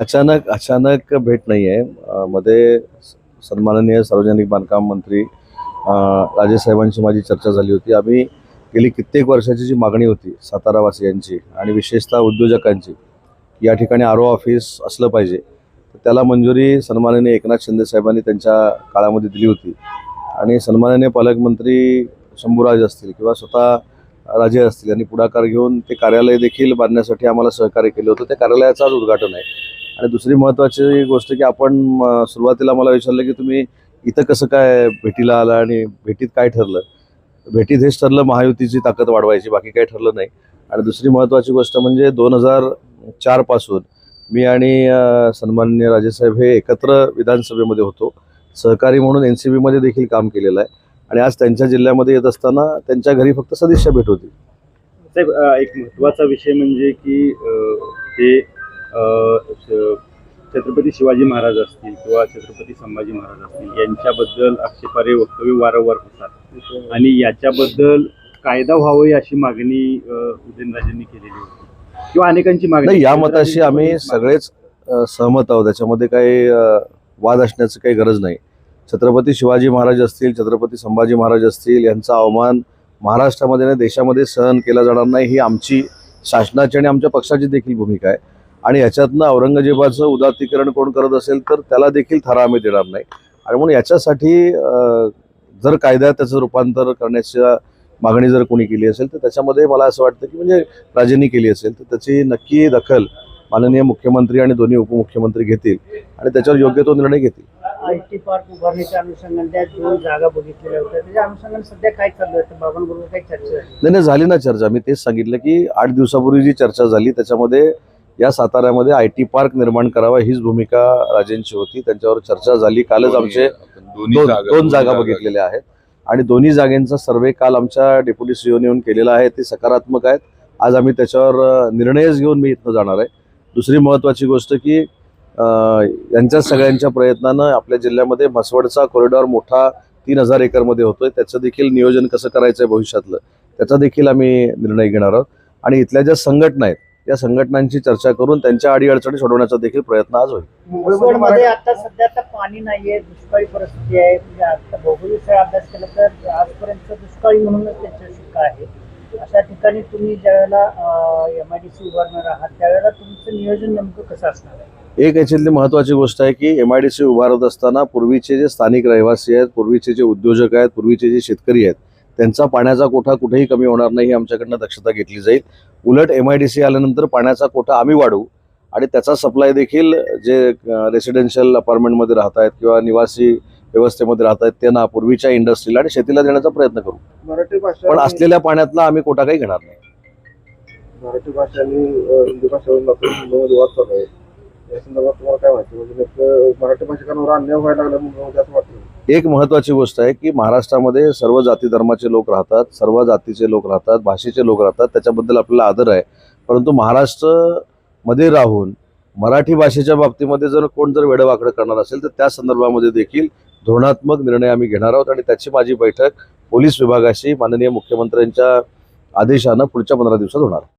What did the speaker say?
अचानक अचानक भेट नाही आहे मध्ये सन्माननीय सार्वजनिक बांधकाम मंत्री राजेसाहेबांची माझी चर्चा झाली होती. आम्ही गेली कित्येक वर्षाची जी मागणी होती सातारावासियांची आणि विशेषतः उद्योजकांची या ठिकाणी आरो ऑफिस असलं पाहिजे. तर त्याला मंजुरी सन्माननीय एकनाथ शिंदे साहेबांनी त्यांच्या काळामध्ये दिली होती. आणि सन्माननीय पालकमंत्री शंभूराज असतील किंवा स्वतः राजे असतील यांनी पुढाकार घेऊन ते कार्यालय देखील बांधण्यासाठी आम्हाला सहकार्य केलं होतं. त्या कार्यालयाचं आज उद्घाटन आहे. आणि दुसरी महत्त्वाची गोष्ट की आपण सुरुवातीला मला विचारलं की तुम्ही इथं कसं काय भेटीला आला आणि भेटीत काय ठरलं? भेटीत हेच ठरलं महायुतीची ताकद वाढवायची बाकी काही ठरलं नाही. आणि दुसरी महत्त्वाची गोष्ट म्हणजे दोन हजार चारपासून मी आणि सन्मान्य राजेसाहेब हे एकत्र विधानसभेमध्ये होतो. सहकारी म्हणून एन सी बीमध्ये देखील काम केलेलं आहे. आणि आज त्यांच्या जिल्ह्यामध्ये येत असताना त्यांच्या घरी फक्त सदिच्छा भेट होती. साहेब एक महत्त्वाचा विषय म्हणजे की हे छत्रपती शिवाजी महाराज असतील किंवा छत्रपती संभाजी महाराज असतील यांच्याबद्दल आक्षेपार्ह वक्तव्य वारंवार होतात. आणि याच्याबद्दल कायदा व्हावी अशी मागणी उदयनराजेंनी केलेली होती. किंवा अनेकांची मागणी. या मताशी आम्ही सगळेच सहमत आहोत. त्याच्यामध्ये काही वाद असण्याची काही गरज नाही. छत्रपती शिवाजी महाराज असतील छत्रपती संभाजी महाराज असतील यांचा अवमान महाराष्ट्रामध्ये आणि देशामध्ये सहन केला जाणार नाही ही आमची शासनाची आणि आमच्या पक्षाची देखील भूमिका आहे. आणि याच्यातनं औरंगजेबाचं उदात्तीकरण कोण करत असेल तर त्याला देखील थारा आम्ही देणार नाही. आणि म्हणून याच्यासाठी जर कायद्यात त्याचं रूपांतर करण्याच्या मागणी जर कोणी केली असेल तर त्याच्यामध्ये मला असं वाटतं की म्हणजे राजेंनी केली असेल तर त्याची नक्की दखल माननीय मुख्यमंत्री आणि दोन्ही उपमुख्यमंत्री घेतील आणि त्याच्यावर योग्य तो निर्णय घेतील. आय टी पार्क उभारण्याच्या अनुषंगाने त्या दोन जागा बघितलेल्या होत्या. त्याच्या अनुषंगाने सध्या काय चालू आहे? बाबांबरोबर काही चर्चा झाली? नाही नाही झाली ना चर्चा. मी तेच सांगितलं की आठ दिवसापूर्वी जी चर्चा झाली त्याच्यामध्ये या साताऱ्यामध्ये आय टी पार्क निर्माण करावा हीच भूमिका राजेंची होती. त्यांच्यावर चर्चा झाली. कालच आमचे दोन जागा बघितलेल्या आहेत. आणि दोन्ही जागेंचा सर्वे काल आमच्या डेप्युटी सीओने येऊन केलेला आहे. ते सकारात्मक आहेत. आज आम्ही त्याच्यावर निर्णयच घेऊन मी इथनं जाणार आहे. दुसरी महत्त्वाची गोष्ट की यांच्या सगळ्यांच्या प्रयत्नानं आपल्या जिल्ह्यामध्ये म्हसवडचा कॉरिडॉर मोठा तीन हजार एकरमध्ये होतोय. त्याचं देखील नियोजन कसं करायचं आहे भविष्यातलं त्याचा देखील आम्ही निर्णय घेणार आहोत. आणि इथल्या ज्या संघटना आहेत त्या संघटनांची चर्चा करून त्यांच्या अडीअडचणी सोडवण्याचा देखील प्रयत्न आज होईल. मुंबईमध्ये आता सध्या आता पाणी नाहीये दुष्काळी परिस्थिती आहे. म्हणजे आता भौगोलिक अभ्यास केला तर आजपर्यंत दुष्काळी म्हणूनच त्यांच्या शिक्का आहे. अशा ठिकाणी तुम्ही ज्यावेळेला एम आय डी सी उभारणार आहात त्यावेळेला तुमचं नियोजन नेमकं कसं असणार आहे? एक याच्यातली महत्त्वाची गोष्ट आहे की एम आय डी सी उभारत असताना पूर्वीचे जे स्थानिक रहिवासी आहेत पूर्वीचे जे उद्योजक आहेत पूर्वीचे जे शेतकरी आहेत त्यांचा पाण्याचा कोठा कुठेही कमी होणार नाही ही आमच्याकडनं दक्षता घेतली जाईल. उलट एम आय डी सी आल्यानंतर पाण्याचा कोठा आम्ही वाढवू आणि त्याचा सप्लाय देखील जे रेसिडेन्शियल अपार्टमेंटमध्ये राहत आहेत किंवा निवासी व्यवस्थेमध्ये राहत आहेत त्यांना पूर्वीच्या इंडस्ट्रीला आणि शेतीला देण्याचा प्रयत्न करू. मराठी भाषा पण असलेल्या पाण्यातला आम्ही कोटा काही घेणार नाही. मराठी भाषा आणि हिंदी वाद चालू आहे. या संदर्भात तुम्हाला काय माहिती म्हणजे मराठी भाषिकांवर अन्याय व्हायला लागला असं वाटतं. एक महत्वाची गोष्ट आहे की महाराष्ट्रामध्ये सर्व जाती धर्माचे लोक राहतात सर्व जातीचे लोक राहतात भाषेचे लोक राहतात त्याच्याबद्दल आपल्याला आदर आहे. परंतु महाराष्ट्रमध्ये राहून मराठी भाषेच्या बाबतीमध्ये जर कोण जर वेडवाकडं करणार असेल तर त्या संदर्भामध्ये देखील धोरणात्मक निर्णय आम्ही घेणार आहोत आणि त्याची माझी बैठक पोलीस विभागाशी माननीय मुख्यमंत्र्यांच्या आदेशानं पुढच्या पंधरा दिवसात होणार.